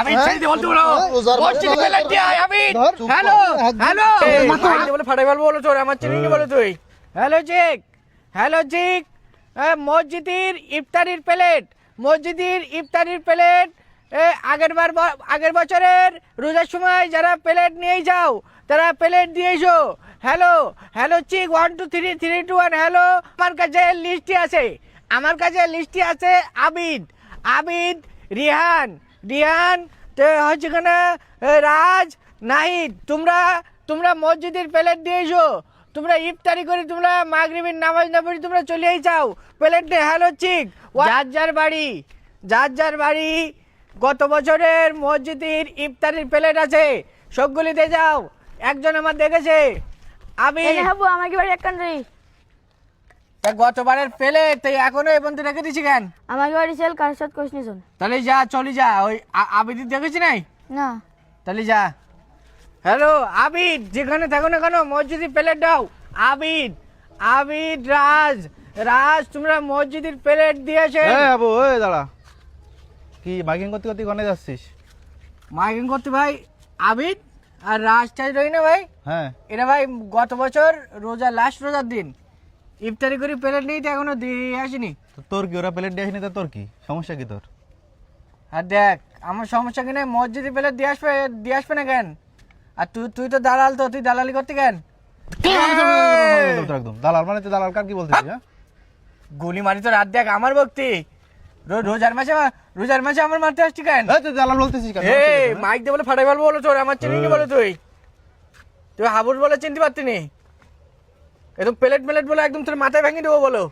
আমি ছেড়ে দিয়ে বলতে বলো হ্যাঁ, দিয়ে আয় আমি। কর। Hello hello. বলে ফাটাই ফেলব বলো তোর আমার চিনি বলে তুই। হ্যালো জিক। হ্যালো জিক। হ্যাঁ, মসজিদের ইফতারির প্লেট। মসজিদের ইফতারির প্লেট এ, আগের বার আগের বছরের রোজার সময় যারা প্লেট নিয়ে যাও তারা প্লেট দিয়ে এসো। Hello hello check one two three three two one hello. আমার কাছে লিস্টটি আছে। আমার কাছে লিস্টটি আছে আবিদ। আবিদ রিহান। রিহান তো হচ্ছে কেনা রাজ নাহিদ তোমরা তোমরা মসজিদের প্লেট দিয়ে এসো। তোমরা ইফতারি করে তোমরা মাগরিবের নামাজ না পড়ি তোমরা চলেই যাও। প্লেট হ্যালো চিক যার যার বাড়ি যার যার বাড়ি গত বছরের মসজিদের ইফতারির প্লেট আছে সবগুলিতে যাও। একজন আমার দেখেছে। আমি আমাকে বাড়ি এক কান্ট্রি তা গতবারের প্লেট তাই এখনও এই পর্যন্ত রেখে দিছি কেন? আমাকে বাড়ি সেল কার সাথে কোশ নিছন তাহলে যা চলি যা ওই আবিদি দেখেছি নাই? না। তাহলে যা। হ্যালো আবিদ যেখানে থাকো না কেন মসজিদের প্লেট দাও। আবিদ আবিদ রাজ রাজ তোমরা মসজিদের প্লেট দিয়েছে এই বাবু ওই দাঁড়া। কি বাইকিং করতে করতে কোনে যাচ্ছিস? মাইকিং করতে ভাই আবিদ আর রাজ চাই রই না ভাই। হ্যাঁ। এটা ভাই গত বছর রোজা লাস্ট রোজার দিন। ইফতারি করে প্লেট নিয়ে তো এখনও দিয়ে আসেনি। তো তোর কি ওরা প্লেট দিয়ে আসেনি তো তোর কি? সমস্যা কি তোর? আর দেখ আমার সমস্যা কিনা মসজিদে প্লেট দিয়ে আসবে দিয়ে আসবে না কেন? আর তুই তুই তো দালাল তো তুই দালালি করতে কেন? একদম দালাল? মানে দালাল কার কি বলছিস হ্যাঁ? গুলি মারি তো রাত দেখ আমার ভক্তি। রোজার মাসে রোজার মাসে আমার মারতে আসছি কেন? দালাল বলতেছিস কেন? এই মাইক দিয়ে বলে ফাটাই ফেলব বলো তোর আমার চিনি বলে তুই। তুই হাবুর বলে চিনতে পারতি নি? একদম প্লেট প্লেট বলে একদম তোর মাথায় ভেঙে দেবো বলো।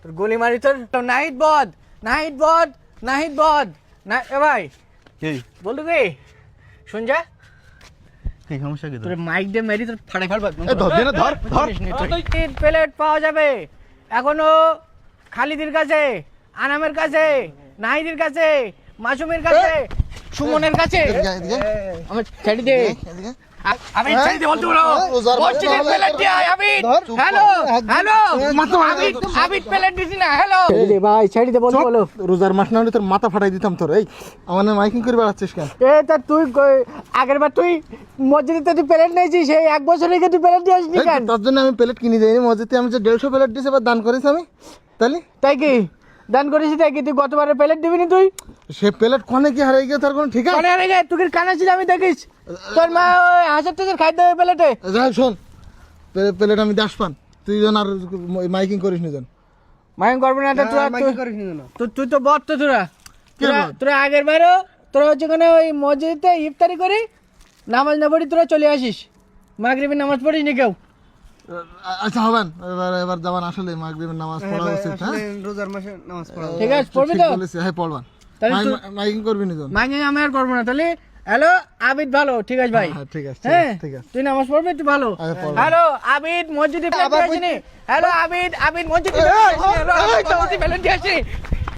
তোর গুলি মারি তোর। নাহিদ বদ নাহিদ বদ নাহিদ বদ না এ ভাই। কি? বলতো কি? শুন যা। কি সমস্যা কি তোর? মাইক দিয়ে মেরি তোর ফেলব এই ধর দে না, ধর। ধর প্লেট পাওয়া যাবে। এখনও খালিদের কাছে আনামের কাছে নাহিদের কাছে মাসুমের কাছে সুমনের কাছে। আমার ছেড়ে দে। আমি হ্যাঁ? বলতে বলো হ্যাঁ, প্লেট দিয়ে কর, হ্যালো হ্যালো। একদম। প্লেট দিছি না হ্যালো। ভাই বলতে বলো রোজার মাস না হলে তোর মাথা ফাটাই দিতাম তোর এই। আমার মাইকিং করে বেড়াচ্ছিস কেন? এ তা তুই আগের বার তুই মসজিদে তো তুই প্লেট নিয়েছিস সেই এক বছর রেখে তুই প্লেট দিয়ে আসবি কেন? তার জন্য আমি প্লেট কিনে দিইনি মসজিদে আমি যে দেড়শো প্লেট দিয়েছি এবার দান করিস আমি? তাহলে তাই কি? দান করেছি তাই কি? তুই গতবারে প্লেট দিবি নি তুই? সে প্লেট কনে কি হারিয়ে গিয়ে তার কোনো ঠিক আছে মনে রেখে তুই কানা ছিল আমি দেখিস। তোর মা ওই টাকার খাদ্য দেবে প্লেটে। যাই শোন। প্লেট আমি দাস পান। তুই যেন আর মাইকিং করিস নি যেন। মাইন করব না তোরা তুই তুই তো বদ তো তোরা। তোরা তোরা আগের বারও তোরা হচ্ছে ওখানে ওই মসজিদে ইফতারি করি নামাজ না পড়ি তোরা চলে আসিস। মাগরিবের নামাজ পড়িস নি কেউ? আচ্ছা হবেন। এবার এবার যাবান আসলে মাগরিবের নামাজ পড়া উচিত হ্যাঁ? রোজার মাসে নামাজ পড়া ঠিক আছে পড়বি তো? হ্যাঁ পড়বান। মাইকিং করবি নি যেন। মাইনে আমি আর করব না তাহলে হ্যালো আবিদ ভালো ঠিক আছে ভাই? হ্যাঁ ঠিক আছে ঠিক হ্যাঁ? আছে, ঠিক আছে। তুই নামাজ পড়বি একটু ভালো। হ্যালো আবিদ মসজিদে হ্যালো আবিদ আবিদ মসজিদে